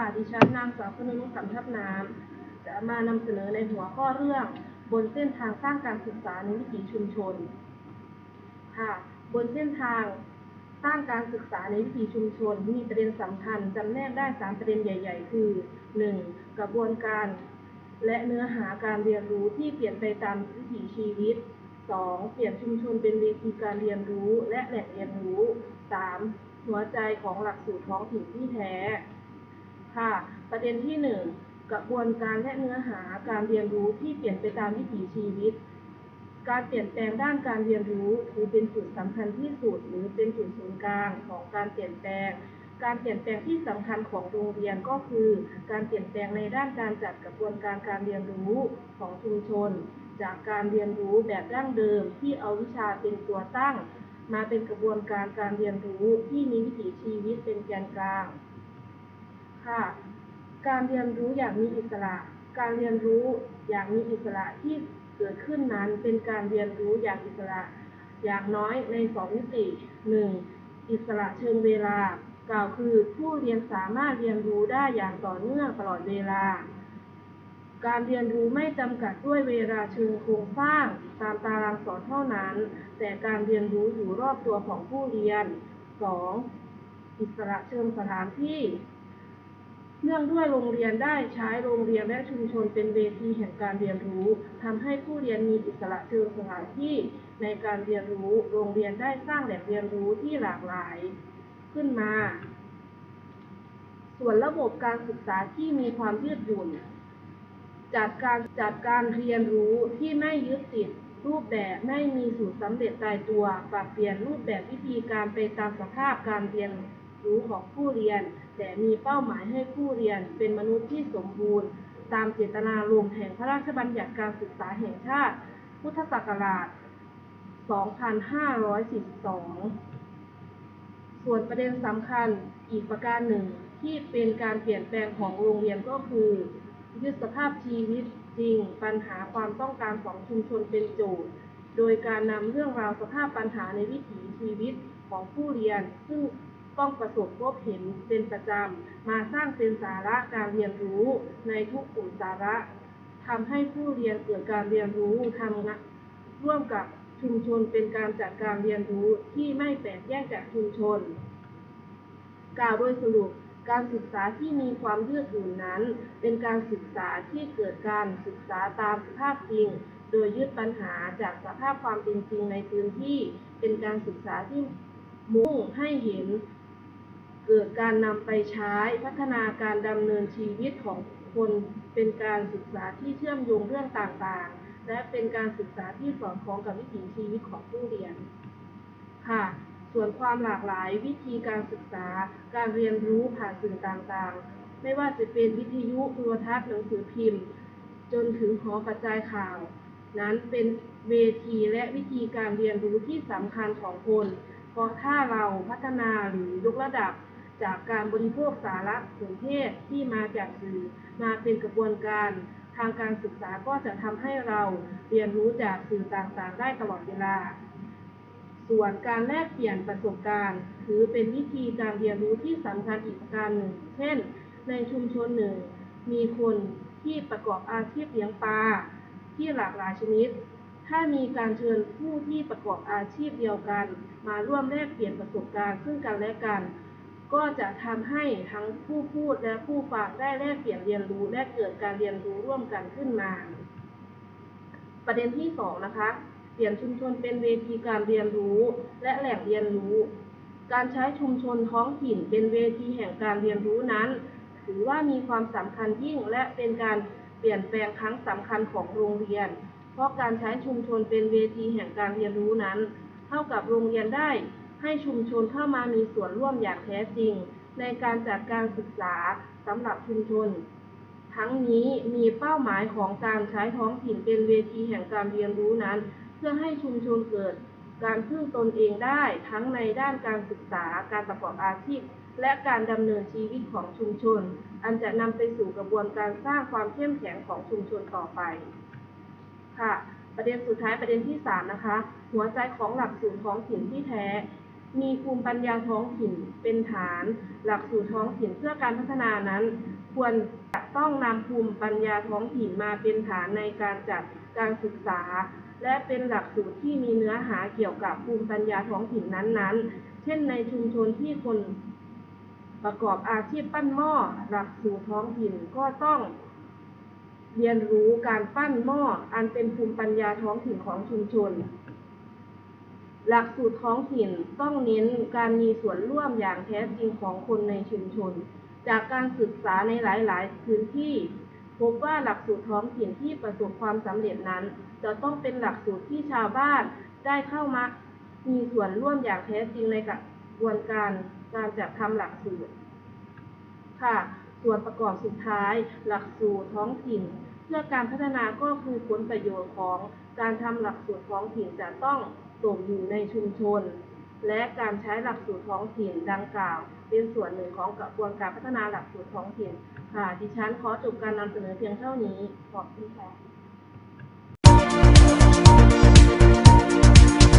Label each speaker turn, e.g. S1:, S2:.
S1: ค่ะ ดิฉันนางสาวพนุนุสัมทับน้ำจะมานำเสนอในหัวข้อเรื่อง บนเส้นทางสร้างการศึกษาในวิถีชุมชน ค่ะ บนเส้นทางสร้างการศึกษาในวิถีชุมชน มีประเด็นสำคัญจำแนกได้สามประเด็นใหญ่ ๆ คือ 1. กระบวนการ และเนื้อหาการเรียนรู้ที่เปลี่ยนไปตามวิถีชีวิต 2. เปลี่ยนชุมชนเป็นเวทีการเรียนรู้และแหล่งเรียนรู้ 3. หัวใจของหลักสูตรท้องถิ่นที่แท้ ค่ะ ประเด็นที่ 1 กระบวนการและเนื้อหาการเรียนรู้ที่เปลี่ยนไปตามวิถีชีวิต การเปลี่ยนแปลงด้านการเรียนรู้ถือเป็นจุดสำคัญที่สุด หรือเป็นจุดศูนย์กลางของการเปลี่ยนแปลง การเปลี่ยนแปลงที่สำคัญของโรงเรียนก็คือ การเปลี่ยนแปลงในด้านการจัดกระบวนการการเรียนรู้ของชุมชน จากการเรียนรู้แบบดั้งเดิมที่เอาวิชาเป็นตัวตั้ง มาเป็นกระบวนการการเรียนรู้ที่มีวิถีชีวิตเป็นแกนกลาง่ะการเรียนรู้อย่างมีอิสระ การเรียนรู้อย่างมีอิสระที่เกิดขึ้นนั้นเป็นการเรียนรู้อย่างอิสระ อย่างน้อยในสองมิติหนึ่งอิสระเชิงเวลา กล่าวคือผู้เรียนสามารถเรียนรู้ได้อย่างต่อเนื่องตลอดเวลา การเรียนรู้ไม่จำกัดด้วยเวลาเชิงโครงสร้างตามตารางสอนเท่านั้น แต่การเรียนรู้อยู่รอบตัวของผู้เรียน 2. อิสระเชิงสถานที่ เนื่องด้วยโรงเรียนได้ใช้โรงเรียนและชุมชนเป็นเวทีแห่งการเรียนรู้ทำให้ผู้เรียนมีอิสระเชิงสถานที่ในการเรียนรู้ โรงเรียนได้สร้างแหล่งเรียนรู้ที่หลากหลายขึ้นมา ส่วนระบบการศึกษาที่มีความยืดหยุ่น จัดการจัดการเรียนรู้ที่ไม่ยึดติดรูปแบบไม่มีสูตรสำเร็จตายตัว ปรับเปลี่ยนรูปแบบวิธีการไปตามสภาพการเรียน รู้ของผู้เรียน แต่มีเป้าหมายให้ผู้เรียนเป็นมนุษย์ที่สมบูรณ์ ตามเจตนารมณ์แห่งพระราชบัญญัติการศึกษาแห่งชาติ พุทธศักราช 2542 ส่วนประเด็นสำคัญอีกประการหนึ่งที่เป็นการเปลี่ยนแปลงของโรงเรียนก็คือ ยึดสภาพชีวิตจริง ปัญหาความต้องการของชุมชนเป็นโจทย์ โดยการนำเรื่องราวสภาพปัญหาในวิถีชีวิตของผู้เรียนซึ่ง ต้องประสบพบเห็นเป็นประจำ มาสร้างเป็นสาระการเรียนรู้ในทุกกลุ่มสาระทำให้ผู้เรียนเกิดการเรียนรู้ทำงานร่วมกับชุมชนเป็นการจัดการเรียนรู้ที่ไม่แตกแยกจากชุมชน กล่าวโดยสรุปการศึกษาที่มีความยืดหยุ่นนั้น เป็นการศึกษาที่เกิดการศึกษาตามสภาพจริง โดยยึดปัญหาจากสภาพความเป็นจริงในพื้นที่ เป็นการศึกษาที่มุ่งให้เห็น เกิดการนำไปใช้พัฒนาการดำเนินชีวิตของคนเป็นการศึกษาที่เชื่อมโยงเรื่องต่างๆ และเป็นการศึกษาที่สอดคล้องกับวิถีชีวิตของผู้เรียน ค่ะ ส่วนความหลากหลายวิธีการศึกษา การเรียนรู้ผ่านสื่อต่างๆ ไม่ว่าจะเป็นวิทยุโทรทัศน์หนังสือพิมพ์ จนถึงหอกระจายข่าว นั้นเป็นเวทีและวิธีการเรียนรู้ที่สำคัญของคน เพราะถ้าเราพัฒนาหรือยกระดับ จากการบริโภคสาระสนเทศที่มาจากสื่อมาเป็นกระบวนการ ทางการศึกษาก็จะทำให้เราเรียนรู้จากสื่อต่างๆ ได้ตลอดเวลา ส่วนการแลกเปลี่ยนประสบการณ์ ถือเป็นวิธีการเรียนรู้ที่สำคัญอีกประการหนึ่ง เช่น ในชุมชนหนึ่ง มีคนที่ประกอบอาชีพเลี้ยงปลาที่หลากหลายชนิด ถ้ามีการเชิญผู้ที่ประกอบอาชีพเดียวกัน มาร่วมแลกเปลี่ยนประสบการณ์ซึ่งกันและกัน ก็จะทำให้ทั้งผู้พูดและผู้ฟังได้แลกเปลี่ยนเรียนรู้และเกิดการเรียนรู้ร่วมกันขึ้นมา ประเด็นที่สองนะคะเปลี่ยนชุมชนเป็นเวทีการเรียนรู้และแหล่งเรียนรู้ การใช้ชุมชนท้องถิ่นเป็นเวทีแห่งการเรียนรู้นั้น ถือว่ามีความสำคัญยิ่งและเป็นการเปลี่ยนแปลงครั้งสำคัญของโรงเรียน เพราะการใช้ชุมชนเป็นเวทีแห่งการเรียนรู้นั้น เท่ากับโรงเรียนได้ ให้ชุมชนเข้ามามีส่วนร่วมอย่างแท้จริง ในการจัดการศึกษาสำหรับชุมชน ทั้งนี้มีเป้าหมายของการใช้ท้องถิ่นเป็นเวทีแห่งการเรียนรู้นั้น เพื่อให้ชุมชนเกิด การพึ่งตนเองได้ทั้งในด้านการศึกษาการประกอบอาชีพ และการดำเนินชีวิตของชุมชน อันจะนำไปสู่กระบวนการสร้างความเข้มแข็งของชุมชนต่อไป ค่ะประเด็นสุดท้ายประเด็นที่สามนะคะ หัวใจของหลักสูตรท้องถิ่นที่แท้ มีภูมิปัญญาท้องถิ่นเป็นฐาน หลักสูตรท้องถิ่นเพื่อการพัฒนานั้น ควรจะต้องนำภูมิปัญญาท้องถิ่นมาเป็นฐานในการจัดการศึกษา และเป็นหลักสูตรที่มีเนื้อหาเกี่ยวกับภูมิปัญญาท้องถิ่นนั้นๆ เช่นในชุมชนที่คนประกอบอาชีพปั้นหม้อ หลักสูตรท้องถิ่นก็ต้องเรียนรู้การปั้นหม้ออันเป็นภูมิปัญญาท้องถิ่นของชุมชน หลักสูตรท้องถิ่นต้องเน้นการมีส่วนร่วมอย่างแท้จริงของคนในชุมชน จากการศึกษาในหลาย ๆ พื้นที่ พบว่าหลักสูตรท้องถิ่นที่ประสบความสำเร็จนั้น จะต้องเป็นหลักสูตรที่ชาวบ้านได้เข้ามามีส่วนร่วมอย่างแท้จริงในกระบวนการการจัดทำหลักสูตร ค่ะ ส่วนประกอบสุดท้าย หลักสูตรท้องถิ่น เพื่อการพัฒนาก็คือผลประโยชน์ของการทำหลักสูตรท้องถิ่นจะต้อง ตกอยู่ในชุมชน และการใช้หลักสูตรท้องถิ่นดังกล่าว เป็นส่วนหนึ่งของกระบวนการพัฒนาหลักสูตรท้องถิ่นค่ะ ดิฉันขอจบการนำเสนอเพียงเท่านี้ ขอบคุณค่ะ